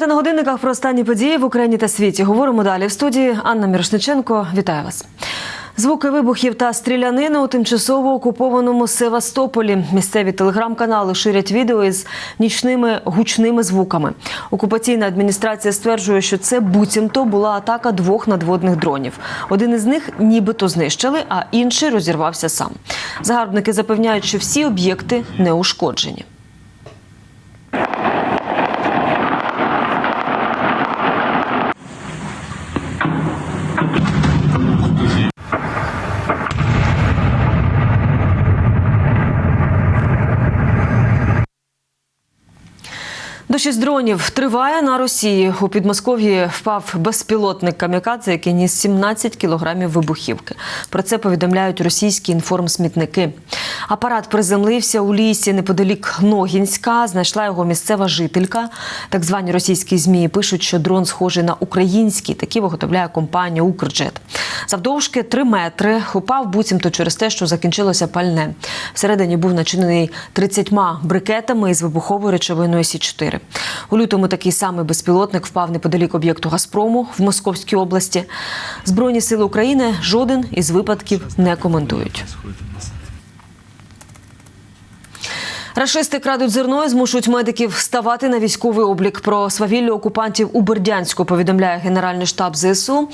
Дев'ята на годинниках про останні події в Україні та світі. Говоримо далі в студії. Анна Мірошниченко. Вітаю вас. Звуки вибухів та стрілянини у тимчасово окупованому Севастополі. Місцеві телеграм-канали ширять відео із нічними гучними звуками. Окупаційна адміністрація стверджує, що це буцімто була атака двох надводних дронів. Один із них нібито знищили, а інший розірвався сам. Загарбники запевняють, що всі об'єкти не ушкоджені. Дощість дронів триває на Росії. У Підмосков'ї впав безпілотник камікадзе, який ніс 17 кілограмів вибухівки. Про це повідомляють російські інформсмітники. Апарат приземлився у лісі неподалік Ногінська. Знайшла його місцева жителька. Так звані російські змі пишуть, що дрон схожий на український. Такі виготовляє компанія Укрджет. Завдовжки 3 метри. Упав буцімто через те, що закінчилося пальне. Всередині був начинений 30 брикетами із вибуховою речовиною Сі 4 У лютому такий самий безпілотник впав неподалік об'єкту Газпрому в Московській області. Збройні сили України жоден із випадків не коментують. Рашисти крадуть зерно і змушують медиків ставати на військовий облік. Про свавілля окупантів у Бердянську повідомляє Генеральний штаб ЗСУ.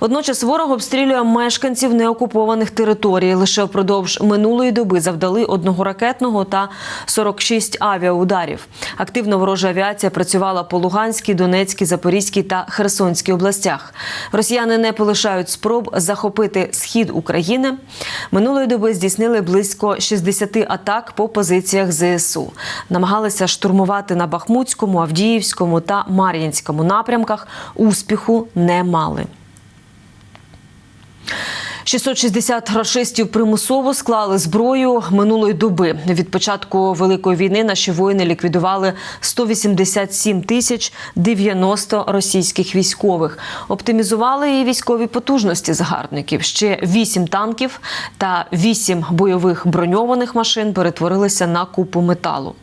Водночас ворог обстрілює мешканців неокупованих територій. Лише впродовж минулої доби завдали одного ракетного та 46 авіаударів. Активно ворожа авіація працювала по Луганській, Донецькій, Запорізькій та Херсонській областях. Росіяни не полишають спроб захопити схід України. Минулої доби здійснили близько 60 атак по позиціях ЗСУ. Намагалися штурмувати на Бахмутському, Авдіївському та Мар'їнському напрямках. Успіху не мали. 660 рашистів примусово склали зброю минулої доби. Від початку великої війни наші воїни ліквідували 187 тисяч 90 російських військових. Оптимізували і військові потужності загарбників. Ще 8 танків та 8 бойових броньованих машин перетворилися на купу металу.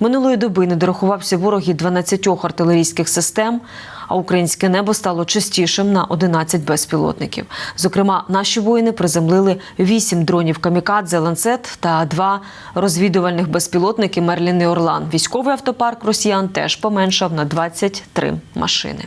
Минулої доби не дорахувався ворог і 12 артилерійських систем. А українське небо стало чистішим на 11 безпілотників. Зокрема, наші воїни приземлили 8 дронів камікадзе ланцет та два розвідувальних безпілотники Мерлін і Орлан. Військовий автопарк росіян теж поменшав на 23 машини.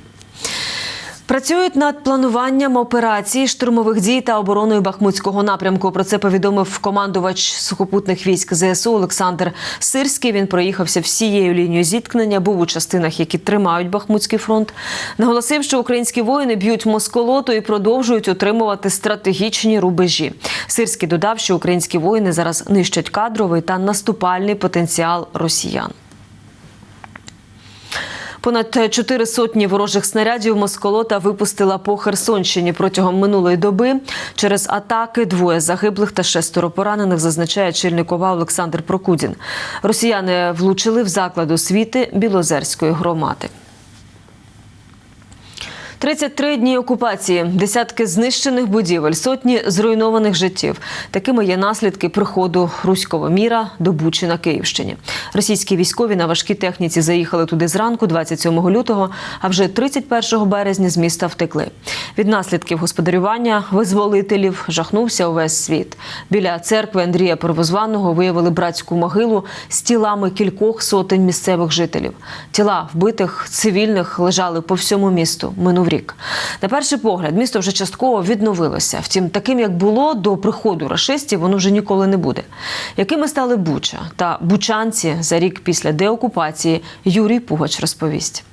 Працюють над плануванням операцій штурмових дій та обороною Бахмутського напрямку. Про це повідомив командувач сухопутних військ ЗСУ Олександр Сирський. Він проїхався всією лінією зіткнення, був у частинах, які тримають Бахмутський фронт. Наголосив, що українські воїни б'ють москолоту і продовжують отримувати стратегічні рубежі. Сирський додав, що українські воїни зараз нищать кадровий та наступальний потенціал росіян. Понад чотири сотні ворожих снарядів Москолота випустила по Херсонщині протягом минулої доби. Через атаки двоє загиблих та шестеро поранених, зазначає Чільникова Олександр Прокудін. Росіяни влучили в заклад освіти Білозерської громади. 33 дні окупації, десятки знищених будівель, сотні зруйнованих життів. Такими є наслідки приходу руського міра до Бучі на Київщині. Російські військові на важкій техніці заїхали туди зранку, 27 лютого, а вже 31 березня з міста втекли. Від наслідків господарювання визволителів жахнувся увесь світ. Біля церкви Андрія Первозваного виявили братську могилу з тілами кількох сотень місцевих жителів. Тіла вбитих цивільних лежали по всьому місту. Минув рік. На перший погляд, місто вже частково відновилося. Втім, таким як було до приходу рашистів, воно вже ніколи не буде. Якими стали Буча та бучанці за рік після деокупації, Юрій Пугач розповість.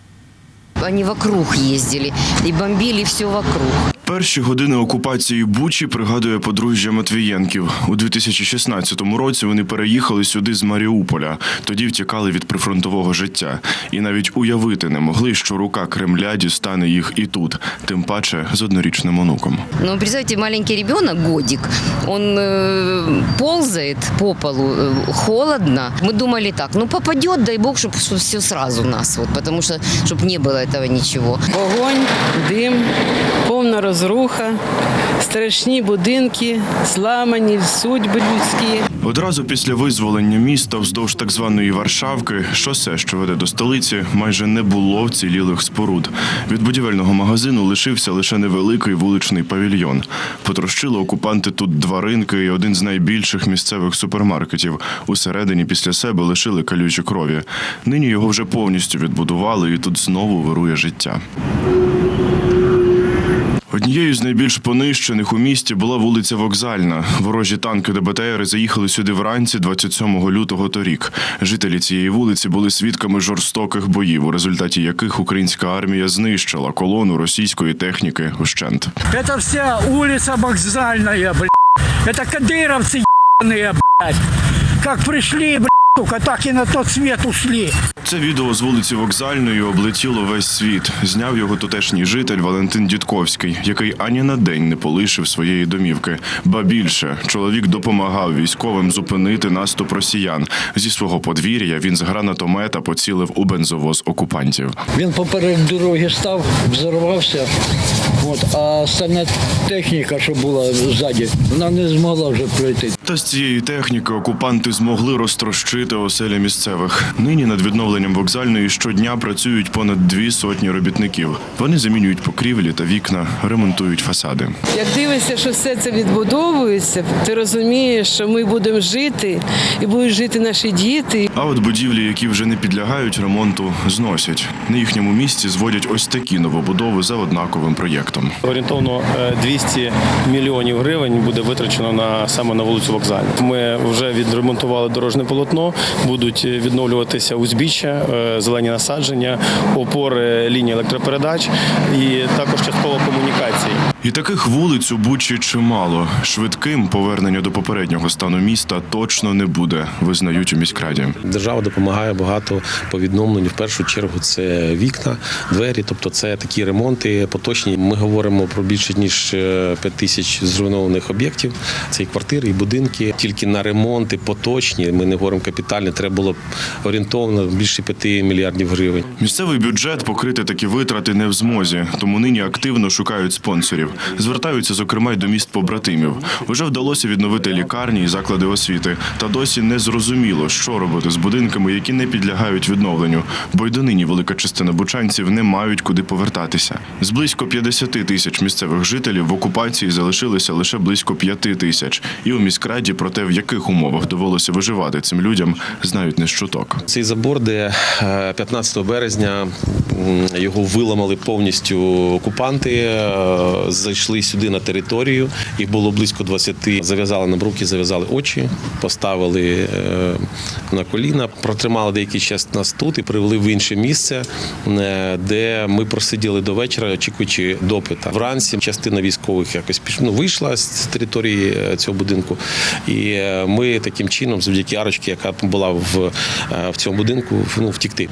Они вокруг ездили и бомбили все вокруг. Перші години окупації Бучі пригадує подружжя Матвієнків. У 2016 році вони переїхали сюди з Маріуполя. Тоді втікали від прифронтового життя. І навіть уявити не могли, що рука Кремля дістане їх і тут, тим паче з однорічним онуком. Но представьте, маленький ребенок, годик, он э, ползает по полу, э, холодно. Мы думали так, ну попадет, дай бог, чтобы все сразу нас, вот, потому что, чтобы не было этого ничего. Огонь, дим, повна розруха. розруха, страшні будинки, зламані судьби людські. Одразу після визволення міста вздовж так званої Варшавки шосе, що веде до столиці, майже не було вцілілих споруд. Від будівельного магазину лишився лише невеликий вуличний павільйон. Потрощили окупанти тут два ринки і один з найбільших місцевих супермаркетів. Усередині після себе лишили калючі крові. Нині його вже повністю відбудували, і тут знову вирує життя. Однією з найбільш понищених у місті була вулиця Вокзальна. Ворожі танки ДБТР заїхали сюди вранці 27 лютого торік. Жителі цієї вулиці були свідками жорстоких боїв, у результаті яких українська армія знищила колону російської техніки ущент. Это вся улица вокзальная, блядь. Это кадыровцы ебаные, блядь. Как пришли, блядь, сука, так и на тот свет ушли. Це відео з вулиці Вокзальної облетіло весь світ. Зняв його тутешній житель Валентин Дідковський, який ані на день не полишив своєї домівки. Ба більше чоловік допомагав військовим зупинити наступ росіян. Зі свого подвір'я він з гранатомета поцілив у бензовоз окупантів. Він поперек дороги став, взорвався. От, а остальна техніка, що була ззаді, вона не змогла вже пройти. Та з цієї техніки окупанти змогли розтрощити оселі місцевих. Нині над відновленням вокзальної щодня працюють понад дві сотні робітників. Вони замінюють покрівлі та вікна, ремонтують фасади. Як дивишся, що все це відбудовується, ти розумієш, що ми будемо жити і будуть жити наші діти. А от будівлі, які вже не підлягають ремонту, зносять. На їхньому місці зводять ось такі новобудови за однаковим проєктом. Орієнтовно е, 200 мільйонів гривень буде витрачено на саме на вулицю Вокзальну. Ми вже відремонтували дорожне полотно, будуть відновлюватися узбіччя, е, зелені насадження, опори лінії електропередач і також частково комунікації. І таких вулиць у Бучі чимало. Швидким повернення до попереднього стану міста точно не буде, визнають у міськраді. Держава допомагає багато по відновленню. В першу чергу це вікна, двері, тобто це такі ремонти поточні. Ми говоримо про більше ніж 5 тисяч зруйнованих об'єктів. Це і квартири, і будинки. Тільки на ремонти поточні. Ми не говоримо капітальні. Треба було орієнтовно більше 5 мільярдів гривень. Місцевий бюджет покрити такі витрати не в змозі, тому нині активно шукають спонсорів. Звертаються, зокрема, й до міст побратимів. Уже вдалося відновити лікарні і заклади освіти. Та досі не зрозуміло, що робити з будинками, які не підлягають відновленню. Бо й донині велика частина бучанців не мають куди повертатися. З близько 50 тисяч місцевих жителів в окупації залишилося лише близько 5 тисяч. І у міськраді про те, в яких умовах довелося виживати цим людям, знають не щуток. Цей забор, де е, 15 березня його виламали повністю окупанти, е, зайшли сюди на територію. Їх було близько 20. Зав'язали на бруки, зав'язали очі, поставили е, на коліна, протримали деякий час нас тут і привели в інше місце, е, де ми просиділи до вечора, очікуючи допита. Вранці частина військових якось ну, вийшла з території е, цього будинку, і ми таким чином, завдяки арочці, яка була в, в цьому будинку, ну, втікти.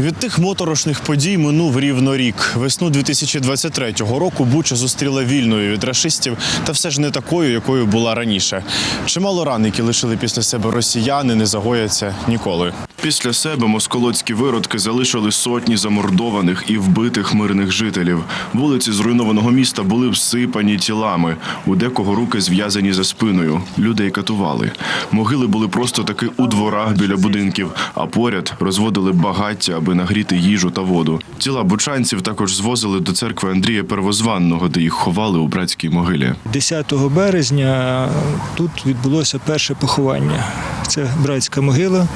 Від тих моторошних подій минув рівно рік. Весну 2023 року Буча зустріла вільною від рашистів, та все ж не такою, якою була раніше. Чимало ран, які лишили після себе росіяни, не загояться ніколи. Після себе москолоцькі виродки залишили сотні замордованих і вбитих мирних жителів. Вулиці зруйнованого міста були всипані тілами. У декого руки зв'язані за спиною. Людей катували. Могили були просто таки у дворах біля будинків, а поряд розводили багаття, аби нагріти їжу та воду. Тіла бучанців також звозили до церкви Андрія Первозванного, де їх ховали у братській могилі. 10 березня тут відбулося перше поховання. Це братська могила.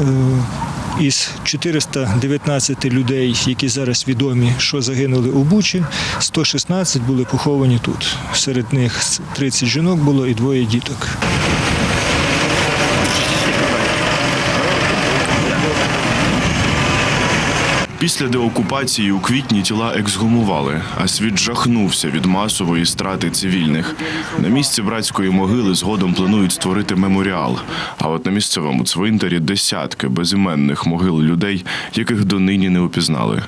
Е, Із 419 людей, які зараз відомі, що загинули у Бучі, 116 були поховані тут. Серед них 30 жінок було і двоє діток. Після деокупації у квітні тіла ексгумували, а світ жахнувся від масової страти цивільних. На місці братської могили згодом планують створити меморіал. А от на місцевому цвинтарі десятки безіменних могил людей, яких донині не упізнали.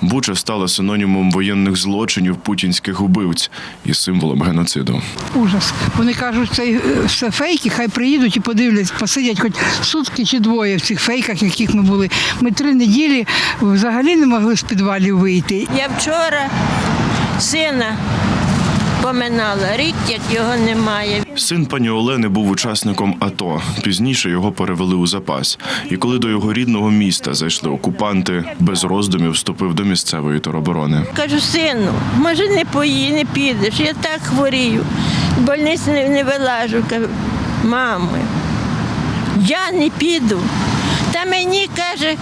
Буча стала синонімом воєнних злочинів путінських убивць і символом геноциду. Ужас. Вони кажуть, це все фейки, хай приїдуть і подивляться, посидять хоч сутки чи двоє в цих фейках, яких ми були. Ми три неділі взагалі не могли з підвалів вийти. Я вчора сина поминала. Рік, як його немає. Син пані Олени був учасником АТО. Пізніше його перевели у запас. І коли до його рідного міста зайшли окупанти, без роздумів вступив до місцевої тероборони. Кажу, сину, може не пої, не підеш, я так хворію. В больницю не, не вилажу. Кажу, мамо, я не піду. Та мені каже,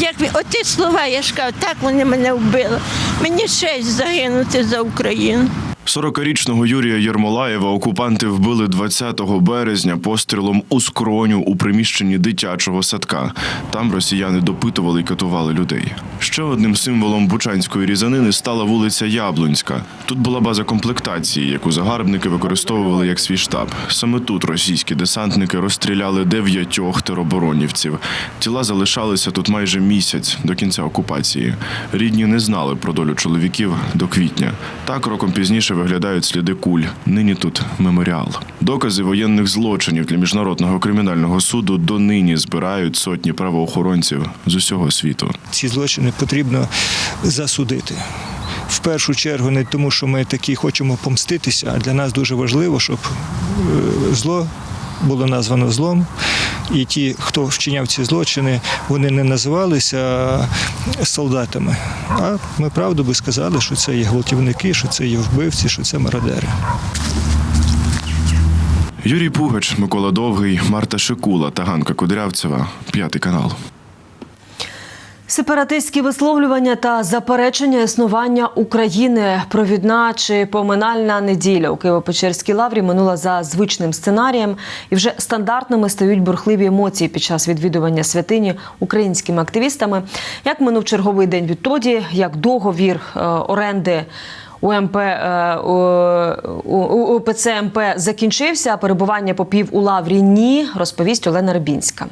як оті слова, я ж кажу, так вони мене вбили. Мені честь загинути за Україну. 40-річного Юрія Єрмолаєва окупанти вбили 20 березня пострілом у скроню у приміщенні дитячого садка. Там росіяни допитували і катували людей. Ще одним символом бучанської різанини стала вулиця Яблунська. Тут була база комплектації, яку загарбники використовували як свій штаб. Саме тут російські десантники розстріляли дев'ятьох тероборонівців. Тіла залишалися тут майже місяць до кінця окупації. Рідні не знали про долю чоловіків до квітня. Так роком пізніше виглядають сліди куль. Нині тут меморіал. Докази воєнних злочинів для міжнародного кримінального суду донині збирають сотні правоохоронців з усього світу. Ці злочини потрібно засудити. В першу чергу не тому, що ми такі хочемо помститися, а для нас дуже важливо, щоб е, зло було названо злом. І ті, хто вчиняв ці злочини, вони не називалися солдатами. А ми правду би сказали, що це є гвалтівники, що це є вбивці, що це мародери. Юрій Пугач, Микола Довгий, Марта Шикула та Ганка Кудрявцева. П'ятий канал. Сепаратистські висловлювання та заперечення існування України провідна чи поминальна неділя у Києво-Печерській лаврі минула за звичним сценарієм, і вже стандартними стають бурхливі емоції під час відвідування святині українськими активістами. Як минув черговий день відтоді, як договір е, оренди. УМП е, УПЦ МП закінчився. а Перебування попів у лаврі ні, розповість Олена Рибінська.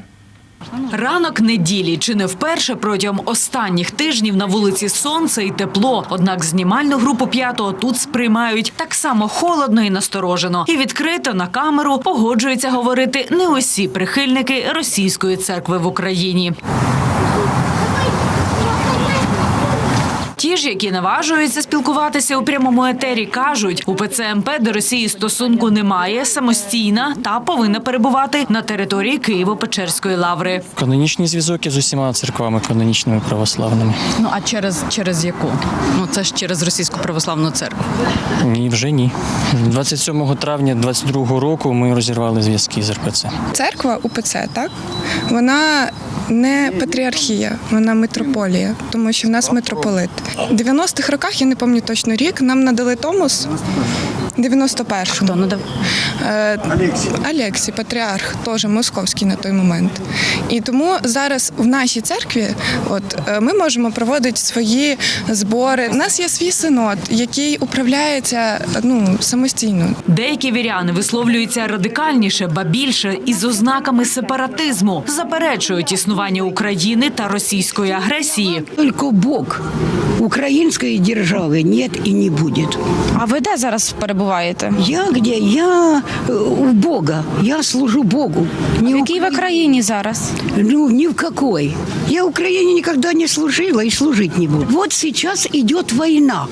Ранок неділі чи не вперше протягом останніх тижнів на вулиці сонце і тепло. Однак знімальну групу п'ятого тут сприймають так само холодно і насторожено. І відкрито на камеру погоджуються говорити не усі прихильники російської церкви в Україні. Ті ж, які наважуються спілкуватися у прямому етері, кажуть, у ПЦМП до Росії стосунку немає, самостійна та повинна перебувати на території Києво-Печерської лаври. Канонічні зв'язки з усіма церквами канонічними православними. Ну а через, через яку? Ну це ж через російську православну церкву. Ні, вже ні. 27 травня 22 року ми розірвали зв'язки з РПЦ. Церква УПЦ, так? Вона не патріархія, вона митрополія, тому що в нас митрополит. В 90-х роках, я не пам'ятаю точно рік, нам надали Томос. 91-му. Хто надав? Е, Алексій, патріарх, теж московський на той момент. І тому зараз в нашій церкві от, е, ми можемо проводити свої збори. У нас є свій синод, який управляється ну, самостійно. Деякі віряни висловлюються радикальніше, ба більше із ознаками сепаратизму, заперечують існування України та російської агресії. Тільки Бог української держави нет і не буде. А ви де зараз перебуваєте? Я где? Я э, у Бога. Я служу Богу. Не В якій ви країні зараз? Ну, ни в какой. Я Украине никогда не служила и служить не буду. Вот сейчас идет война.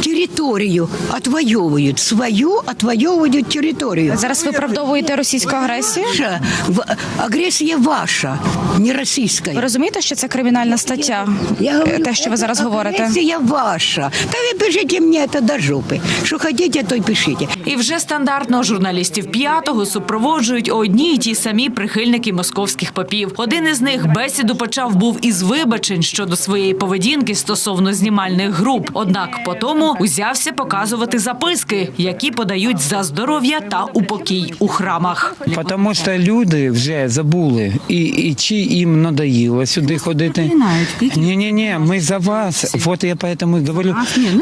Территорию отвоевывают. Свою отвоевывают территорию. Зараз виправдовуєте російську агресію? Ваша, в- агресія ваша, не російська. Ви розумієте, що це кримінальна стаття? Я говорю, Те, що ви зараз говорите. Агресія ваша. Та ви пишіть мені це до жопи. Що хочете, то й пишіть. І вже стандартно журналістів п'ятого супроводжують одні й ті самі прихильники московських попів. Один із них бесіду почав був із вибачень щодо своєї поведінки стосовно знімальних груп. Однак по тому узявся показувати записки, які подають за здоров'я та упокій у храмах. Тому що люди вже забули, і, і чи їм надоїло сюди ходити. Ні, ні, ні, ми за вас. Вот я поэтому і говорю,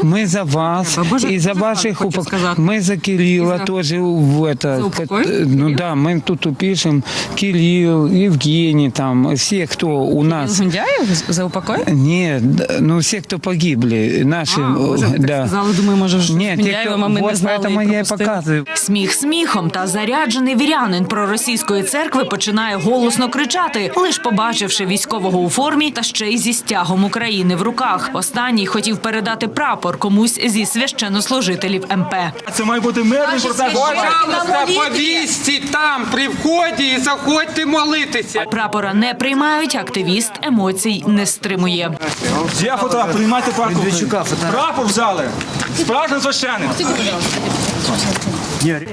ми за вас і за ваших упок... Ми за Кирила теж в это, ну да, ми тут пишемо Кирил, Євгеній, там всі, хто у нас. Гундяєв за упокой? Ні, ну всі, хто погибли, наші, да. Сказали, думаю, може вже Ні, ті, Гундяєвим, ми хто, не от знали поэтому я і пропустили. показую. Сміх сміхом та заряджений вірянин проросійської церкви починає голосно кричати, лиш побачивши військового у формі та ще й зі стягом України в руках. Останній хотів передати прапор комусь зі священнослужителів МП. Це має бути мирний протест. Пожалуйста, повісьте там при вході і заходьте молитися. Прапора не приймають, активіст емоцій не стримує. Є фотограф, приймайте прапор. Прапор взяли. Справжній священник.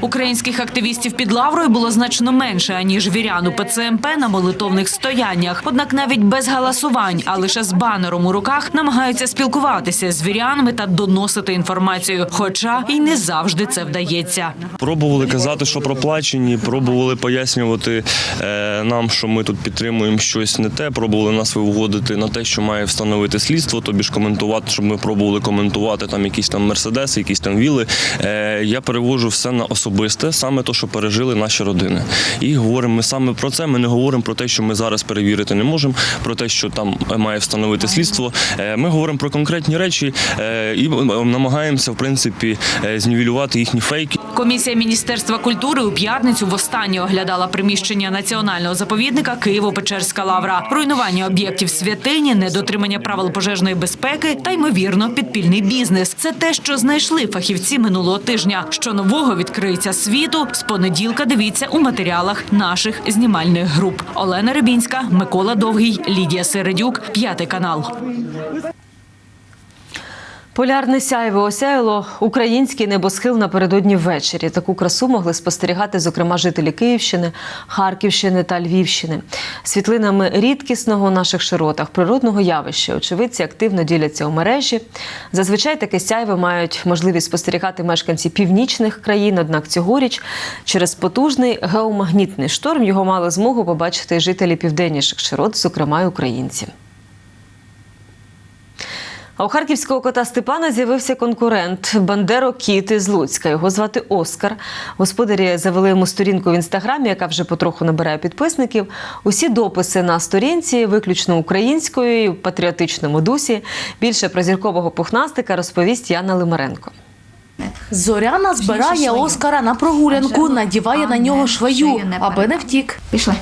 Українських активістів під лаврою було значно менше аніж вірян у ПЦМП на молитовних стояннях. Однак навіть без галасувань, а лише з банером у руках, намагаються спілкуватися з вірянами та доносити інформацію. Хоча й не завжди це вдається. Пробували казати, що проплачені, пробували пояснювати е, нам, що ми тут підтримуємо щось не те. Пробували нас виводити на те, що має встановити слідство, тобі ж коментувати, щоб ми пробували коментувати там якісь там мерседеси, якісь там віли. Е, я перевожу все на особисте, саме те, що пережили наші родини. І говоримо ми саме про це. Ми не говоримо про те, що ми зараз перевірити не можемо, про те, що там має встановити слідство. Е, ми говоримо про конкретні речі е, і намагаємося, в принципі, е, знівелювати їхні фейки. Комісія Міністерства культури у п'ятницю востаннє оглядала приміщення національного заповідника Києво-Печерська лавра, руйнування об'єктів святині, недотримання правил пожежної безпеки та ймовірно підпільний бізнес. Це те, що знайшли фахівці минулого тижня. Що нового відкриється світу з понеділка. Дивіться у матеріалах наших знімальних груп. Олена Рибінська, Микола Довгий, Лідія Середюк, п'ятий канал. Полярне сяйво осяяло український небосхил напередодні ввечері. Таку красу могли спостерігати, зокрема, жителі Київщини, Харківщини та Львівщини. Світлинами рідкісного у наших широтах природного явища очевидці активно діляться у мережі. Зазвичай таке сяйво мають можливість спостерігати мешканці північних країн. Однак цьогоріч через потужний геомагнітний шторм його мали змогу побачити жителі південніших широт, зокрема українці. А у харківського кота Степана з'явився конкурент Бандеро Кіт із Луцька. Його звати Оскар. Господарі завели йому сторінку в інстаграмі, яка вже потроху набирає підписників. Усі дописи на сторінці, виключно українською і в патріотичному дусі. Більше про зіркового пухнастика розповість Яна Лимаренко. Зоряна збирає Оскара на прогулянку, надіває на нього шваю, аби не втік. Пішли.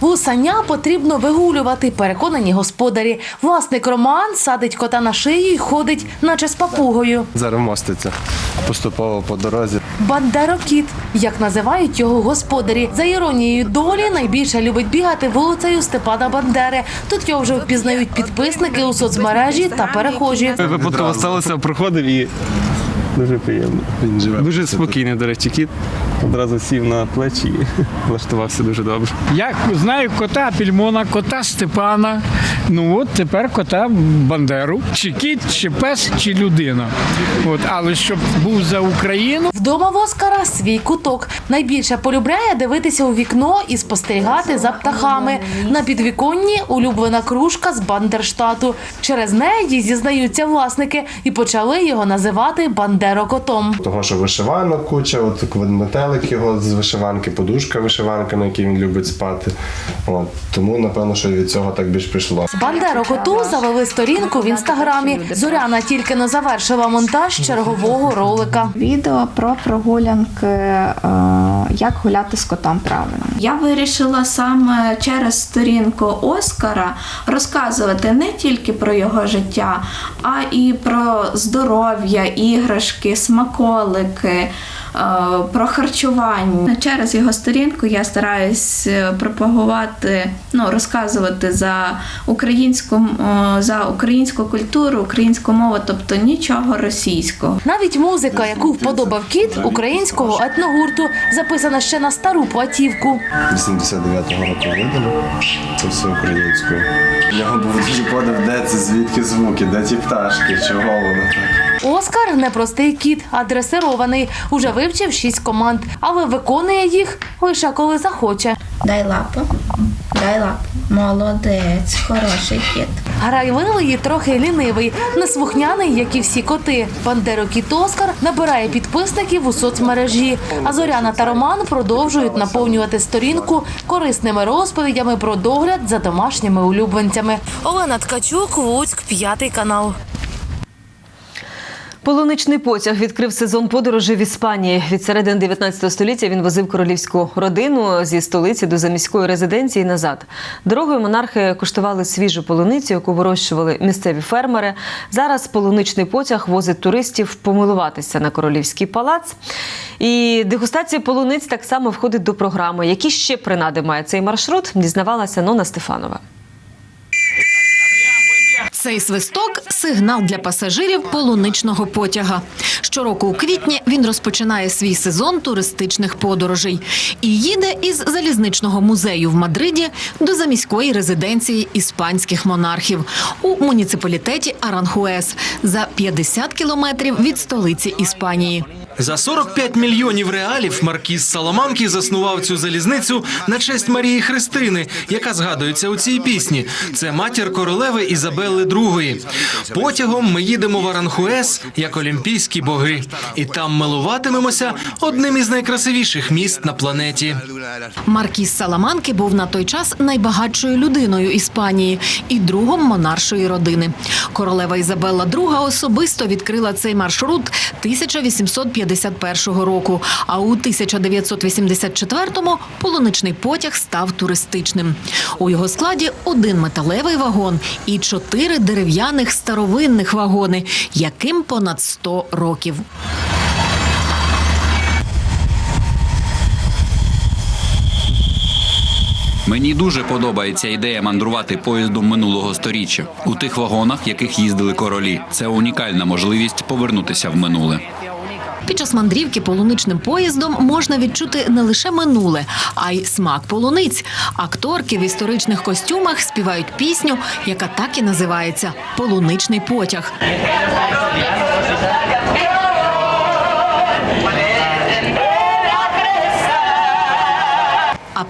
Вусаня потрібно вигулювати, переконані господарі. Власник Роман садить кота на шию і ходить, наче з папугою. Зараз моститься поступово по дорозі. Бандерокіт, як називають його господарі. За іронією долі найбільше любить бігати вулицею Степана Бандери. Тут його вже впізнають підписники у соцмережі та перехожі. Випадково сталося, проходив і дуже приємно. Він живе. Дуже спокійний, до речі, кіт. Одразу сів на плечі і влаштувався дуже добре. Я знаю кота Пільмона, кота Степана. Ну от тепер кота Бандеру. Чи кіт, чи пес, чи людина. От, але щоб був за Україну. Вдома в Оскара свій куток. Найбільше полюбляє дивитися у вікно і спостерігати за птахами. На підвіконні улюблена кружка з Бандерштату. Через неї зізнаються власники і почали його називати Бандерокотом. Того, що вишиванок куча, от метелик його з вишиванки, подушка вишиванка, на якій він любить спати. От. Тому, напевно, що від цього так більш пішло. Бандерокоту завели сторінку в інстаграмі. Зоряна тільки не завершила монтаж чергового ролика. Відео про прогулянки, е, як гуляти з котом правильно. Я вирішила саме через сторінку Оскара розказувати не тільки про його життя, а і про здоров'я, іграшки, смаколики. Е, Про харчування через його сторінку я стараюсь е, пропагувати, ну розказувати за українську е, за українську культуру, українську мову, тобто нічого російського. Навіть музика, яку вподобав кіт українського етногурту, записана ще на стару платівку. 89-го року видано. Це все українською. У нього був дуже подив, де це, звідки звуки, де ті пташки, чого воно так. Оскар не простий кіт, а дресирований. Уже вивчив шість команд, але виконує їх лише коли захоче. Дай лапу, дай лапу. Молодець, хороший кіт. Грайливий і трохи лінивий, неслухняний, як і всі коти. Бандерокіт Оскар набирає підписників у соцмережі. А Зоряна та Роман продовжують наповнювати сторінку корисними розповідями про догляд за домашніми улюбленцями. Олена Ткачук, Луцьк, п'ятий канал. Полуничний потяг відкрив сезон подорожей в Іспанії. Від середини 19 століття він возив королівську родину зі столиці до заміської резиденції назад. Дорогою монархи куштували свіжу полуницю, яку вирощували місцеві фермери. Зараз полуничний потяг возить туристів помилуватися на королівський палац. І дегустація полуниць так само входить до програми. Які ще принади має цей маршрут? Дізнавалася Нона Стефанова. Цей свисток сигнал для пасажирів полуничного потяга. Щороку у квітні він розпочинає свій сезон туристичних подорожей і їде із залізничного музею в Мадриді до заміської резиденції іспанських монархів у муніципалітеті Аранхуес за 50 кілометрів від столиці Іспанії. За 45 мільйонів реалів маркіз Саламанки заснував цю залізницю на честь Марії Христини, яка згадується у цій пісні. Це матір королеви Ізабелли II. Потягом ми їдемо в Аранхуес як олімпійські боги, і там милуватимемося одним із найкрасивіших міст на планеті. Маркіз Саламанки був на той час найбагатшою людиною Іспанії і другом монаршої родини. Королева Ізабелла II особисто відкрила цей маршрут 1851 року. А у 1984-му полуничний потяг став туристичним. У його складі один металевий вагон і чотири дерев'яних старовинних вагони, яким понад 100 років. Мені дуже подобається ідея мандрувати поїздом минулого сторіччя у тих вагонах, яких їздили королі. Це унікальна можливість повернутися в минуле. Під час мандрівки полуничним поїздом можна відчути не лише минуле, а й смак полуниць. Акторки в історичних костюмах співають пісню, яка так і називається Полуничний потяг.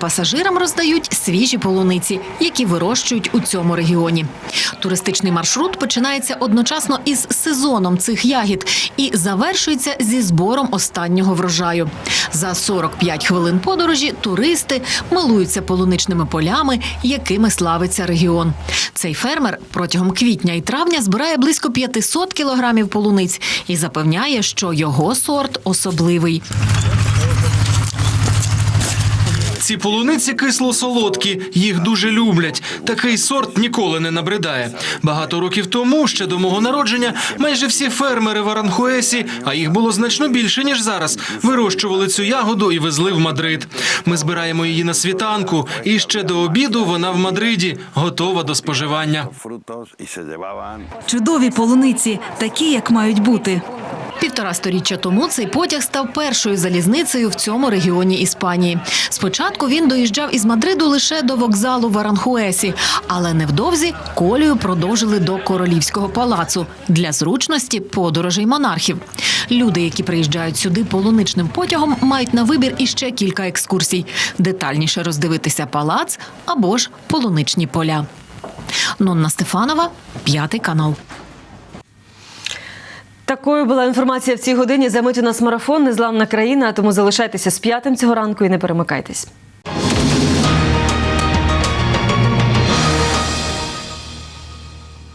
Пасажирам роздають свіжі полуниці, які вирощують у цьому регіоні. Туристичний маршрут починається одночасно із сезоном цих ягід і завершується зі збором останнього врожаю. За 45 хвилин подорожі туристи милуються полуничними полями, якими славиться регіон. Цей фермер протягом квітня і травня збирає близько 500 кілограмів полуниць і запевняє, що його сорт особливий. Ці полуниці кисло-солодкі, їх дуже люблять. Такий сорт ніколи не набридає. Багато років тому, ще до мого народження, майже всі фермери в Аранхуесі, а їх було значно більше ніж зараз, вирощували цю ягоду і везли в Мадрид. Ми збираємо її на світанку, і ще до обіду вона в Мадриді, готова до споживання. Чудові полуниці, такі, як мають бути. Півтора сторіччя тому цей потяг став першою залізницею в цьому регіоні Іспанії. Спочатку він доїжджав із Мадриду лише до вокзалу в Аранхуесі, але невдовзі колію продовжили до королівського палацу для зручності подорожей монархів. Люди, які приїжджають сюди полуничним потягом, мають на вибір іще кілька екскурсій: детальніше роздивитися палац або ж полуничні поля. Нонна Стефанова, п'ятий канал. Такою була інформація в цій годині. Замить у нас марафон, незламна країна. Тому залишайтеся з п'ятим цього ранку і не перемикайтесь.